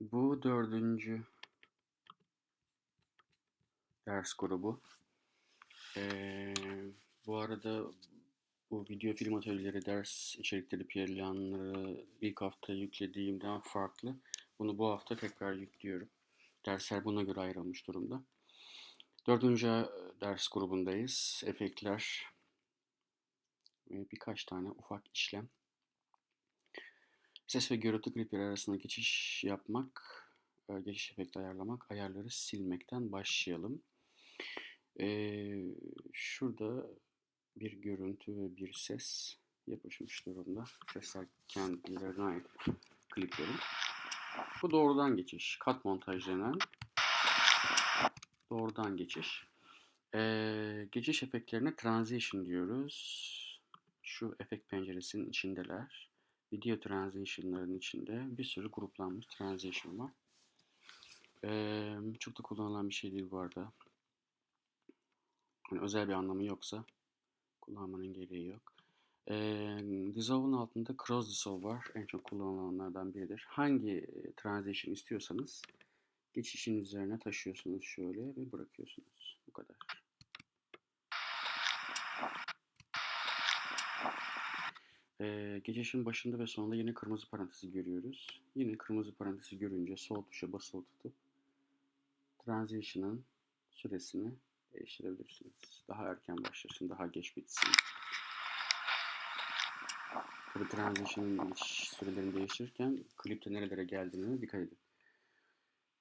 Bu dördüncü ders grubu. Ee, bu arada bu video film atölyeleri, ders içerikleri, planları ilk hafta yüklediğimden farklı. Bunu bu hafta tekrar yüklüyorum. Dersler buna göre ayrılmış durumda. Dördüncü ders grubundayız. Efektler ve birkaç tane ufak işlem. Ses ve görüntü klipleri arasında geçiş yapmak, e, geçiş efekti ayarlamak, ayarları silmekten başlayalım. Ee, şurada bir görüntü ve bir ses yapışmış durumda. Sesler kendilerine ait kliplerin. Bu doğrudan geçiş. Kat montaj denen doğrudan geçiş. Ee, geçiş efektlerine transition diyoruz. Şu efekt penceresinin içindeler. Video transition'ların içinde bir sürü gruplanmış transition var. Ee, çok da kullanılan bir şey değil bu arada. Yani özel bir anlamı yoksa kullanmanın gereği yok. Ee, Dissolve'ın altında Cross Dissolve var. En çok kullanılanlardan biridir. Hangi transition istiyorsanız geçişin üzerine taşıyorsunuz şöyle ve bırakıyorsunuz. Bu kadar. Ee, geçişin başında ve sonunda yine kırmızı parantezi görüyoruz. Yine kırmızı parantezi görünce sol tuşa basılı tutup transition'ın süresini değiştirebilirsiniz. Daha erken başlasın, daha geç bitsin. Tabi transition'ın sürelerini değiştirirken klipte nerelere geldiğine dikkat edin.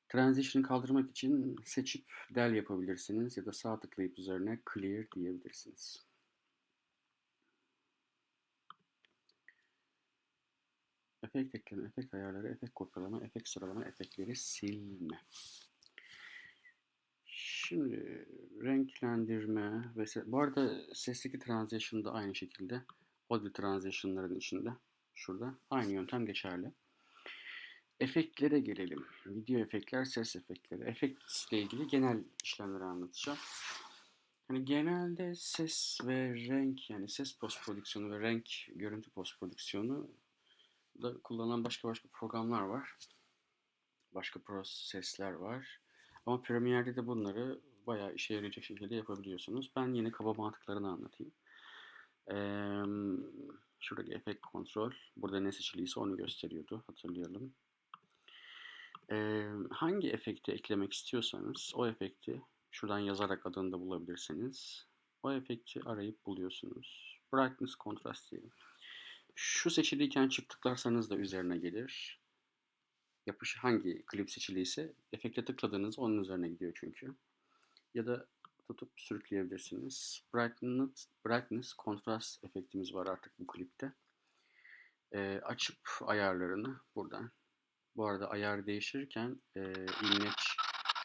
Transition'ı kaldırmak için seçip del yapabilirsiniz ya da sağ tıklayıp üzerine clear diyebilirsiniz. Efekt ekleme, efekt ayarları, efekt kopyalama, efekt sıralama, efektleri silme. Şimdi renklendirme ve bu arada sesteki transition da aynı şekilde audio transition'ların içinde şurada aynı yöntem geçerli. Efektlere gelelim. Video efektler, ses efektleri. Efekt ile ilgili genel işlemleri anlatacağım. Hani genelde ses ve renk yani ses post prodüksiyonu ve renk görüntü post prodüksiyonu da kullanılan başka başka programlar var. Başka prosesler var. Ama Premiere'de de bunları bayağı işe yarayacak şekilde yapabiliyorsunuz. Ben yine kaba mantıklarını anlatayım. Ee, şuradaki efekt kontrol. Burada ne seçiliyse onu gösteriyordu. Hatırlayalım. Ee, hangi efekti eklemek istiyorsanız o efekti şuradan yazarak adını da bulabilirsiniz. O efekti arayıp buluyorsunuz. Brightness, kontrast diyelim. Şu seçiliyken çift tıklarsanız da üzerine gelir. Yapış hangi klip seçiliyse efekte tıkladığınız onun üzerine gidiyor çünkü. Ya da tutup sürükleyebilirsiniz. Brightness, brightness kontrast efektimiz var artık bu klipte. E, açıp ayarlarını buradan. Bu arada ayar değiştirirken e, imleç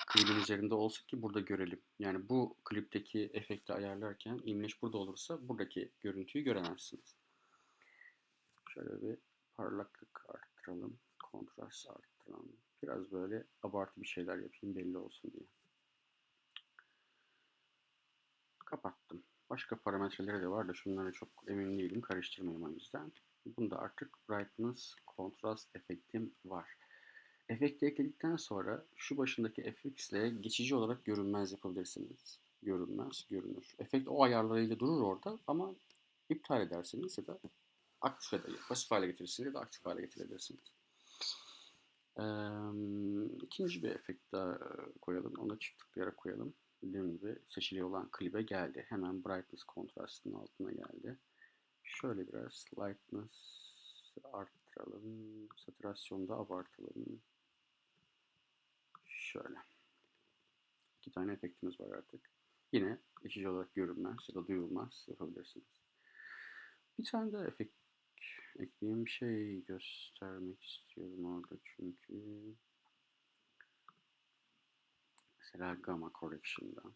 klibin üzerinde olsun ki burada görelim. Yani bu klipteki efekti ayarlarken imleç burada olursa buradaki görüntüyü göremezsiniz. Şöyle bir parlaklık arttıralım. Kontrast arttıralım. Biraz böyle abartı bir şeyler yapayım belli olsun diye. Kapattım. Başka parametreleri de var da şunlara çok emin değilim. Karıştırmayayım o yüzden. Bunda artık brightness, kontrast efektim var. Efekti ekledikten sonra şu başındaki FX ile geçici olarak görünmez yapabilirsiniz. Görünmez, görünür. Efekt o ayarlarıyla durur orada ama iptal edersiniz ya da aktif eder, pasif hale getirirsiniz ya da aktif hale getirebilirsiniz. Ee, ikinci bir efekt daha koyalım. Onu çift tıklayarak koyalım. Dediğim gibi seçili olan klibe geldi. Hemen brightness kontrastının altına geldi. Şöyle biraz lightness arttıralım. Satürasyonu da abartalım. Şöyle. İki tane efektimiz var artık. Yine geçici olarak görünmez ya da duyulmaz yapabilirsiniz. Bir tane daha efekt ekleyeyim şey göstermek istiyorum orada çünkü. Mesela Gamma Correction'dan.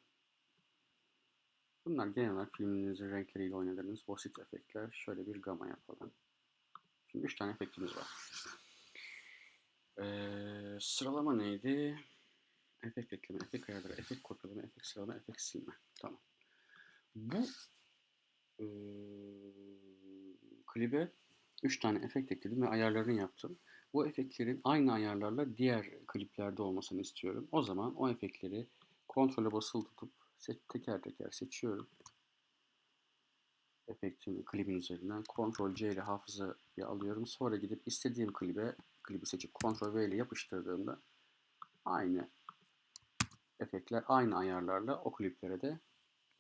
Bunlar genel olarak filminizin renkleriyle oynadığınız basit efektler. Şöyle bir gamma yapalım. Şimdi 3 tane efektimiz var. Ee, sıralama neydi? Efekt ekleme, efekt ayarları, efekt kopyalama, efekt sıralama, efekt silme. Tamam. Bu ee, klibe 3 tane efekt ekledim ve ayarlarını yaptım. Bu efektlerin aynı ayarlarla diğer kliplerde olmasını istiyorum. O zaman o efektleri kontrole basılı tutup teker teker seçiyorum. Efektin klibin üzerinden Ctrl C ile hafızaya alıyorum. Sonra gidip istediğim klibe klibi seçip Ctrl V ile yapıştırdığımda aynı efektler aynı ayarlarla o kliplere de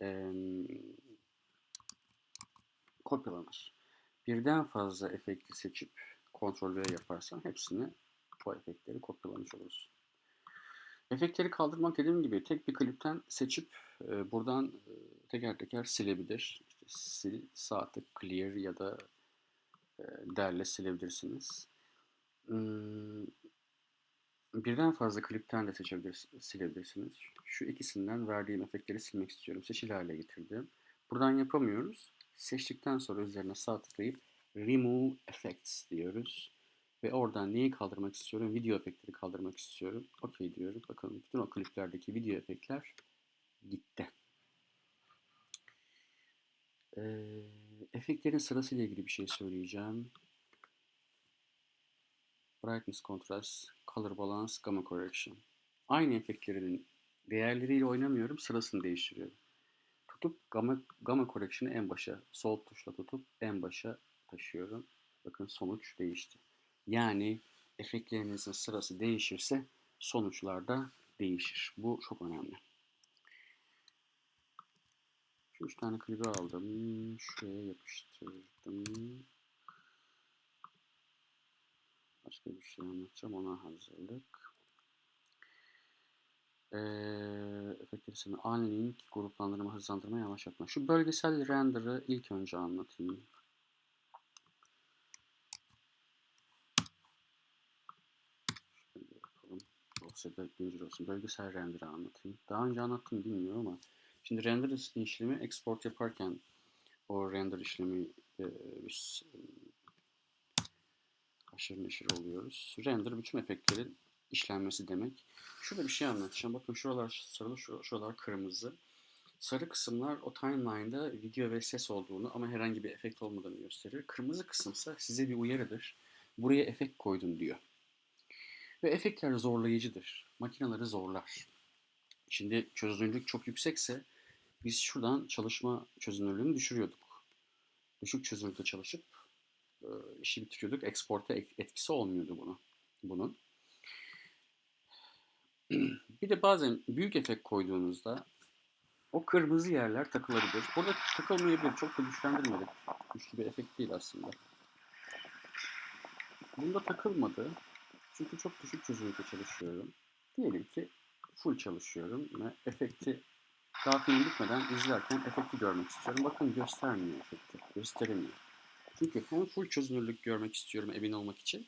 e, kopyalanır. Birden fazla efekti seçip Ctrl V yaparsam hepsini bu efektleri kopyalamış oluruz. Efektleri kaldırmak dediğim gibi tek bir klipten seçip e, buradan e, teker teker silebilir. İşte sil, sağ tık, clear ya da e, derle silebilirsiniz. Hmm, birden fazla klipten de seçebilirsiniz, silebilirsiniz. Şu ikisinden verdiğim efektleri silmek istiyorum. Seçili hale getirdim. Buradan yapamıyoruz. Seçtikten sonra üzerine sağ tıklayıp Remove Effects diyoruz. Ve oradan neyi kaldırmak istiyorum? Video efektleri kaldırmak istiyorum. Okey diyorum. Bakın bütün o kliplerdeki video efektler gitti. Ee, efektlerin sırasıyla ilgili bir şey söyleyeceğim. Brightness Contrast, Color Balance, Gamma Correction. Aynı efektlerin değerleriyle oynamıyorum, sırasını değiştiriyorum. Tutup Gamma, gamma Correction'ı en başa, sol tuşla tutup en başa taşıyorum. Bakın sonuç değişti. Yani efektlerinizin sırası değişirse sonuçlar da değişir. Bu çok önemli. Şu üç tane klibi aldım. Şuraya yapıştırdım. Başka bir şey anlatacağım. Ona hazırlık. Ee, efektlerisini unlink, gruplandırma, hızlandırma, yavaşlatma. Şu bölgesel render'ı ilk önce anlatayım. dosyada güncel olsun. Bölgesel render'ı anlatayım. Daha önce anlattım bilmiyorum ama şimdi render işlemi export yaparken o render işlemi e, biz e, aşırı neşir oluyoruz. Render bütün efektlerin işlenmesi demek. Şurada bir şey anlatacağım. Bakın şuralar sarılı, şuralar kırmızı. Sarı kısımlar o timeline'da video ve ses olduğunu ama herhangi bir efekt olmadığını gösterir. Kırmızı kısımsa size bir uyarıdır. Buraya efekt koydun diyor. Ve efektler zorlayıcıdır. Makineleri zorlar. Şimdi çözünürlük çok yüksekse biz şuradan çalışma çözünürlüğünü düşürüyorduk. Düşük çözünürlükte çalışıp işi bitiriyorduk. Export'a etkisi olmuyordu bunu, bunun. Bir de bazen büyük efekt koyduğunuzda o kırmızı yerler takılabilir. Burada takılmayabilir. Çok da güçlendirmedik. Güçlü bir efekt değil aslında. Bunda takılmadı. Çünkü çok düşük çözünürlükte çalışıyorum. Diyelim ki full çalışıyorum ve efekti daha film bitmeden izlerken efekti görmek istiyorum. Bakın göstermiyor efekti. Gösteremiyor. Çünkü hem full çözünürlük görmek istiyorum emin olmak için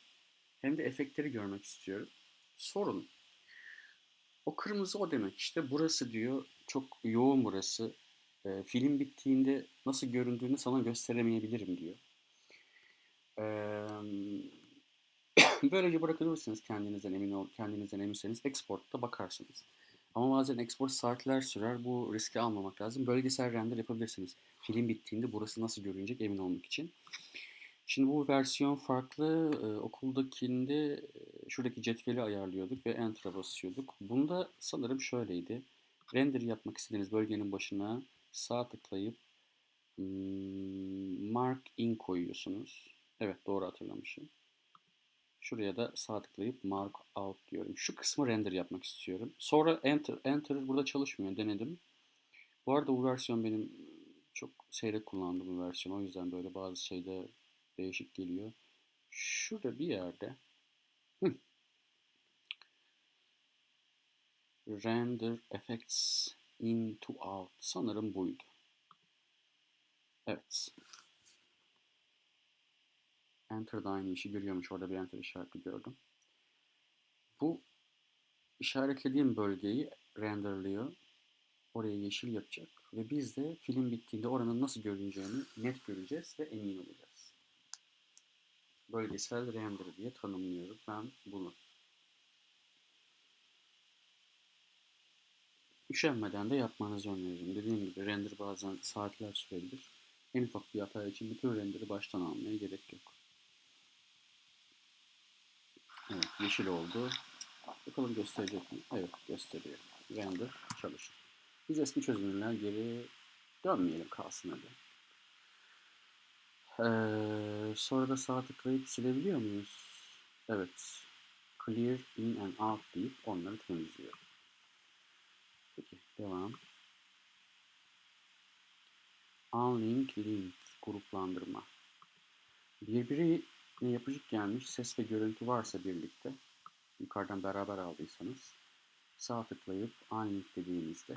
hem de efektleri görmek istiyorum. Sorun. O kırmızı o demek işte. Burası diyor çok yoğun burası. E, film bittiğinde nasıl göründüğünü sana gösteremeyebilirim diyor. Eee Böylece bırakabilirsiniz kendinizden emin ol, kendinizden eminseniz export'ta bakarsınız. Ama bazen export saatler sürer. Bu riski almamak lazım. Bölgesel render yapabilirsiniz. Film bittiğinde burası nasıl görünecek emin olmak için. Şimdi bu versiyon farklı. Ee, okuldakinde e, şuradaki cetveli ayarlıyorduk ve Enter'a basıyorduk. Bunda sanırım şöyleydi. Render yapmak istediğiniz bölgenin başına sağ tıklayıp Mark In koyuyorsunuz. Evet doğru hatırlamışım. Şuraya da sağ tıklayıp mark out diyorum. Şu kısmı render yapmak istiyorum. Sonra enter. Enter burada çalışmıyor. Denedim. Bu arada bu versiyon benim çok seyrek kullandığım bir versiyon. O yüzden böyle bazı şeyde değişik geliyor. Şurada bir yerde hı, render effects into out sanırım buydu. Evet. Enter da aynı işi görüyormuş. Orada bir enter işareti gördüm. Bu işaretlediğim bölgeyi renderlıyor. Oraya yeşil yapacak. Ve biz de film bittiğinde oranın nasıl görüneceğini net göreceğiz ve emin olacağız. Bölgesel render diye tanımlıyorum ben bunu. Üşenmeden de yapmanızı öneririm. Dediğim gibi render bazen saatler sürebilir. En ufak bir hata için bütün render'i baştan almaya gerek yok. Evet yeşil oldu. Bakalım gösterecek mi? Evet gösteriyor. Render çalışır. Biz eski çözünürler geri dönmeyelim kalsın hadi. Sonra da sağ tıklayıp silebiliyor muyuz? Evet. Clear in and out deyip onları temizliyorum. Peki devam. Unlink link gruplandırma. Birbirine yapıcık gelmiş ses ve görüntü varsa birlikte yukarıdan beraber aldıysanız sağ tıklayıp unlink dediğinizde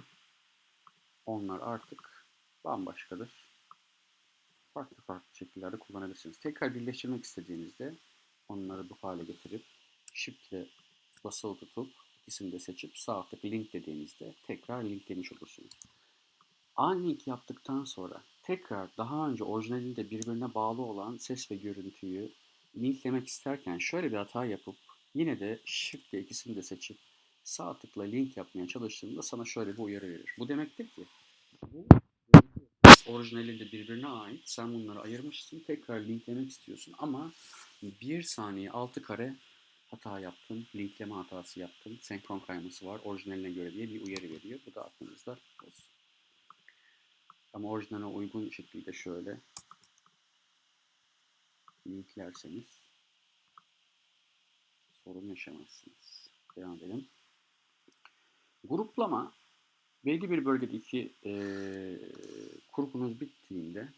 onlar artık bambaşkadır. Farklı farklı şekillerde kullanabilirsiniz. Tekrar birleştirmek istediğinizde onları bu hale getirip Shift ile basılı tutup ikisini de seçip sağ alttaki link dediğinizde tekrar linklemiş olursunuz. Unlink yaptıktan sonra tekrar daha önce orijinalinde birbirine bağlı olan ses ve görüntüyü linklemek isterken şöyle bir hata yapıp yine de Shift ile ikisini de seçip sağ tıkla link yapmaya çalıştığında sana şöyle bir uyarı verir. Bu demektir ki bu orijinalinde birbirine ait. Sen bunları ayırmışsın. Tekrar linklemek istiyorsun ama bir saniye altı kare hata yaptın. Linkleme hatası yaptın. Senkron kayması var. Orijinaline göre diye bir uyarı veriyor. Bu da aklınızda olsun. Ama orijinale uygun şekilde şöyle linklerseniz sorun yaşamazsınız. Devam edelim. Gruplama belli bir bölgedeki e, kurgunuz bittiğinde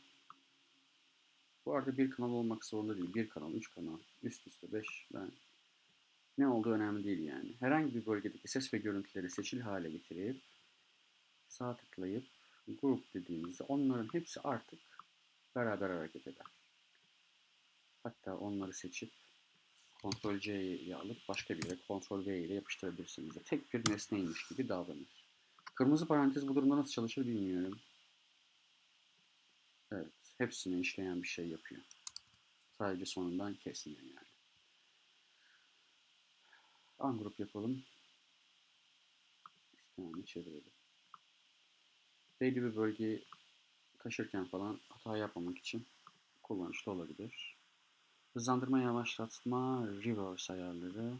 bu arada bir kanal olmak zorunda değil. Bir kanal, üç kanal, üst üste beş. Ben ne olduğu önemli değil yani. Herhangi bir bölgedeki ses ve görüntüleri seçili hale getirip sağ tıklayıp grup dediğimizde onların hepsi artık beraber hareket eder. Hatta onları seçip Ctrl C'yi alıp başka bir yere Ctrl V ile yapıştırabilirsiniz. Tek bir nesneymiş gibi davranır. Kırmızı parantez bu durumda nasıl çalışır bilmiyorum. Evet, hepsini işleyen bir şey yapıyor. Sadece sonundan kesmiyor yani. Ungroup yapalım. İstemini çevirelim. Belli bir bölgeyi taşırken falan hata yapmamak için kullanışlı olabilir. Hızlandırma, yavaşlatma, reverse ayarları.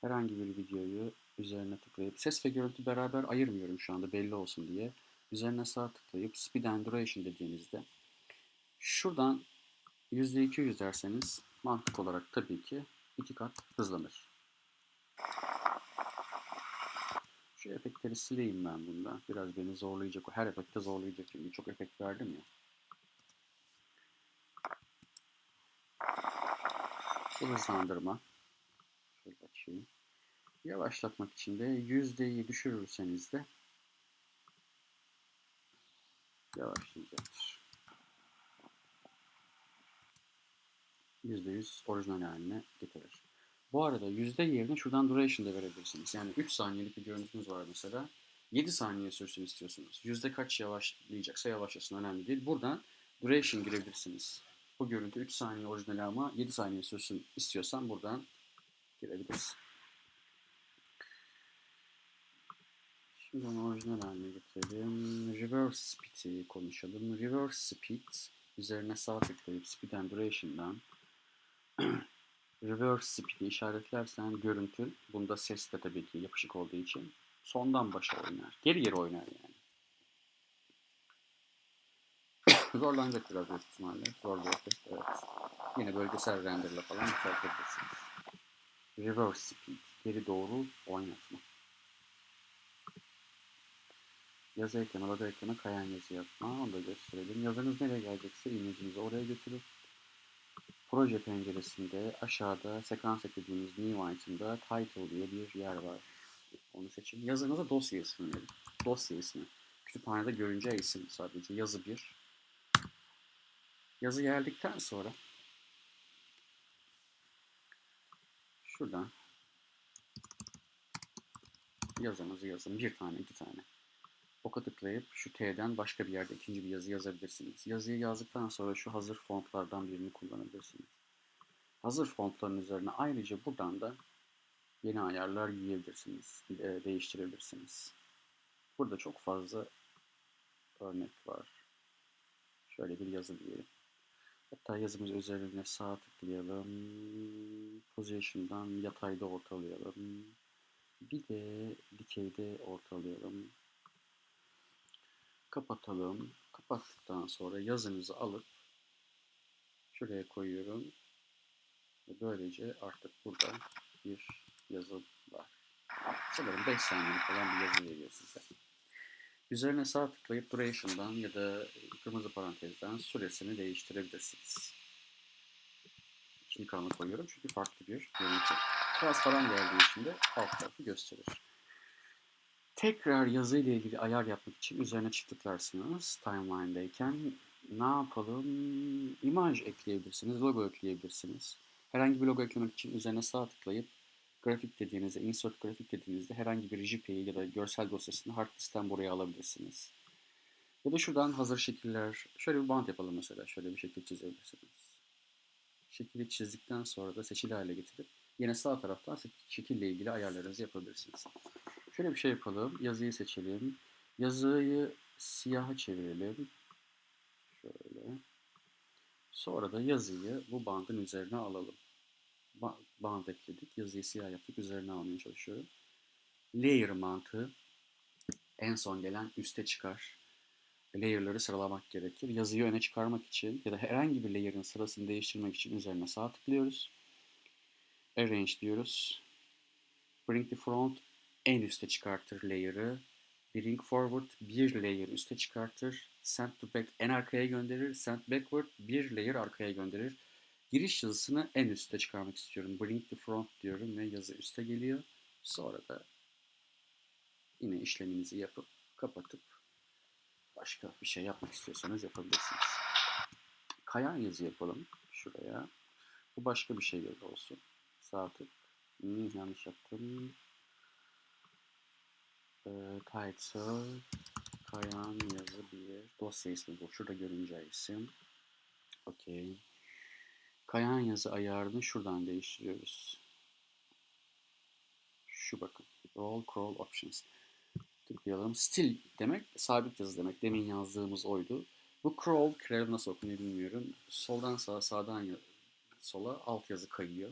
Herhangi bir videoyu üzerine tıklayıp ses ve görüntü beraber ayırmıyorum şu anda belli olsun diye. Üzerine sağ tıklayıp speed and duration dediğinizde şuradan %200 derseniz mantık olarak tabii ki iki kat hızlanır. Şu efektleri sileyim ben bunda. Biraz beni zorlayacak. Her efekte zorlayacak çünkü çok efekt verdim ya. Bu hızlandırma. Şöyle açayım. Yavaşlatmak için de yüzdeyi düşürürseniz de yavaşlayacaktır. %100 orijinal haline getirir. Bu arada yüzde yerine şuradan duration da verebilirsiniz. Yani 3 saniyelik bir görüntünüz var mesela. 7 saniye sürsün istiyorsunuz. Yüzde kaç yavaşlayacaksa yavaşlasın önemli değil. Buradan duration girebilirsiniz. Bu görüntü 3 saniye orijinal ama 7 saniye sürsün istiyorsan buradan girebilirsin. Şimdi onu orijinal haline getirelim. Reverse speed'i konuşalım. Reverse speed üzerine sağ tıklayıp speed and duration'dan reverse speed'i işaretlersen görüntü, bunda ses de tabii ki yapışık olduğu için sondan başa oynar. Geri geri oynar yani. Zorlanacak biraz büyük ihtimalle. Zor bir efekt, evet. Yine bölgesel renderla falan yükseltebilirsiniz. Reverse speed, geri doğru oynatma. Yazı ekleme, logo ekleme, kayan yazı yapma. Onu da gösterelim. Yazınız nereye gelecekse imajınızı oraya götürüp proje penceresinde aşağıda sekans eklediğimiz new item'da title diye bir yer var. Onu seçin. Yazınıza dosya ismi verin. Dosya ismi. Kütüphanede görünce isim sadece. Yazı bir. Yazı geldikten sonra şuradan yazınızı yazın. Bir tane, iki tane. Oka tıklayıp şu T'den başka bir yerde ikinci bir yazı yazabilirsiniz. Yazıyı yazdıktan sonra şu hazır fontlardan birini kullanabilirsiniz. Hazır fontların üzerine ayrıca buradan da yeni ayarlar giyebilirsiniz, değiştirebilirsiniz. Burada çok fazla örnek var. Şöyle bir yazı diyelim. Hatta yazımız üzerine sağ tıklayalım. Position'dan yatayda ortalayalım. Bir de dikeyde ortalayalım. Kapatalım. Kapattıktan sonra yazınızı alıp şuraya koyuyorum. Ve böylece artık burada bir yazı var. Sanırım 5 saniyelik olan bir yazı veriyor size. Üzerine sağ tıklayıp duration'dan ya da kırmızı parantezden süresini değiştirebilirsiniz. İkinci kanalına koyuyorum çünkü farklı bir görüntü. Transparan geldiği için de alt tarafı gösterir. Tekrar yazı ile ilgili ayar yapmak için üzerine çift tıklarsınız timeline'dayken. Ne yapalım? İmaj ekleyebilirsiniz, logo ekleyebilirsiniz. Herhangi bir logo eklemek için üzerine sağ tıklayıp grafik dediğinizde, insert grafik dediğinizde herhangi bir JPEG ya da görsel dosyasını hard diskten buraya alabilirsiniz. Ya da şuradan hazır şekiller, şöyle bir bant yapalım mesela, şöyle bir şekil çizebilirsiniz. Şekili çizdikten sonra da seçili hale getirip yine sağ taraftan şekille ilgili ayarlarınızı yapabilirsiniz. Şöyle bir şey yapalım, yazıyı seçelim. Yazıyı siyaha çevirelim. Şöyle. Sonra da yazıyı bu bandın üzerine alalım band ekledik. Yazıyı siyah yaptık. Üzerine almaya çalışıyorum. Layer mantığı en son gelen üste çıkar. Layer'ları sıralamak gerekir. Yazıyı öne çıkarmak için ya da herhangi bir layer'ın sırasını değiştirmek için üzerine sağ tıklıyoruz. Arrange diyoruz. Bring the front en üste çıkartır layer'ı. Bring forward bir layer üste çıkartır. Send to back en arkaya gönderir. Send backward bir layer arkaya gönderir. Giriş yazısını en üste çıkarmak istiyorum. Bring the front diyorum ve yazı üste geliyor. Sonra da yine işleminizi yapıp kapatıp başka bir şey yapmak istiyorsanız yapabilirsiniz. Kayan yazı yapalım şuraya. Bu başka bir şey olsun. Sağ tık. Hmm, yanlış yaptım. Ee, title kayan yazı bir dosya ismi bu. Şurada görünce isim. Okey. Kayan yazı ayarını şuradan değiştiriyoruz. Şu bakın. Roll Crawl Options. Tıklayalım. Still demek sabit yazı demek. Demin yazdığımız oydu. Bu crawl, crawl nasıl okunuyor bilmiyorum. Soldan sağa, sağdan sola alt yazı kayıyor.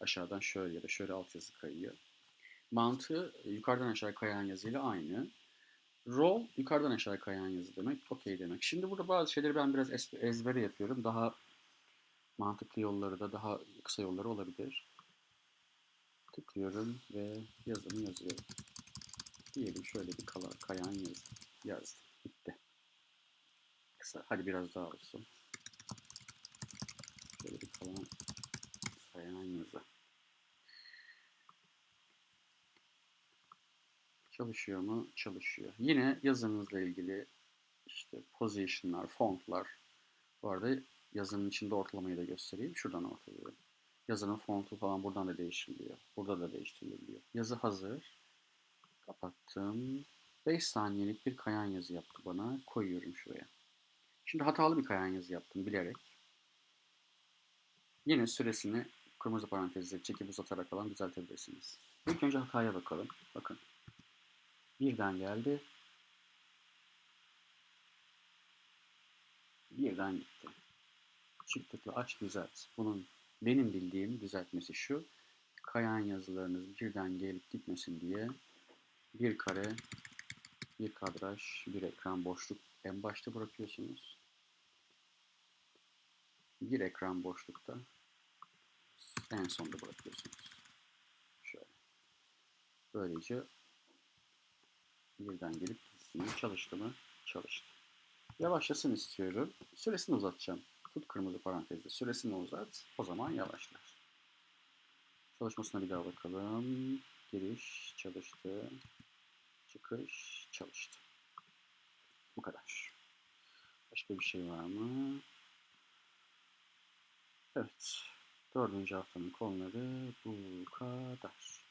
Aşağıdan şöyle ya da şöyle alt yazı kayıyor. Mantığı yukarıdan aşağı kayan yazıyla aynı. Roll yukarıdan aşağı kayan yazı demek. Okey demek. Şimdi burada bazı şeyleri ben biraz ezbere yapıyorum. Daha mantıklı yolları da daha kısa yolları olabilir. Tıklıyorum ve yazımı yazıyorum. Diyelim şöyle bir kala, kayan yaz, yazdım. Bitti. Kısa. Hadi biraz daha olsun. Şöyle bir kalan kayan yazı. Çalışıyor mu? Çalışıyor. Yine yazınızla ilgili işte position'lar, fontlar. Bu arada Yazının içinde ortalamayı da göstereyim. Şuradan ortalıyorum. Yazının fontu falan buradan da değiştiriliyor. Burada da değiştirilebiliyor. Yazı hazır. Kapattım. 5 saniyelik bir kayan yazı yaptı bana. Koyuyorum şuraya. Şimdi hatalı bir kayan yazı yaptım bilerek. Yine süresini kırmızı parantezle çekip uzatarak falan düzeltebilirsiniz. İlk önce hataya bakalım. Bakın. Birden geldi. Birden gitti. Çift tıkla aç düzelt. Bunun benim bildiğim düzeltmesi şu. Kayan yazılarınız birden gelip gitmesin diye bir kare, bir kadraj, bir ekran boşluk en başta bırakıyorsunuz. Bir ekran boşlukta en sonda bırakıyorsunuz. Şöyle. Böylece birden gelip gitsin. Çalıştı mı? Çalıştı. Yavaşlasın istiyorum. Süresini uzatacağım. Tut kırmızı parantezde. Süresini uzat. O zaman yavaşlar. Çalışmasına bir daha bakalım. Giriş çalıştı. Çıkış çalıştı. Bu kadar. Başka bir şey var mı? Evet. Dördüncü haftanın konuları bu kadar.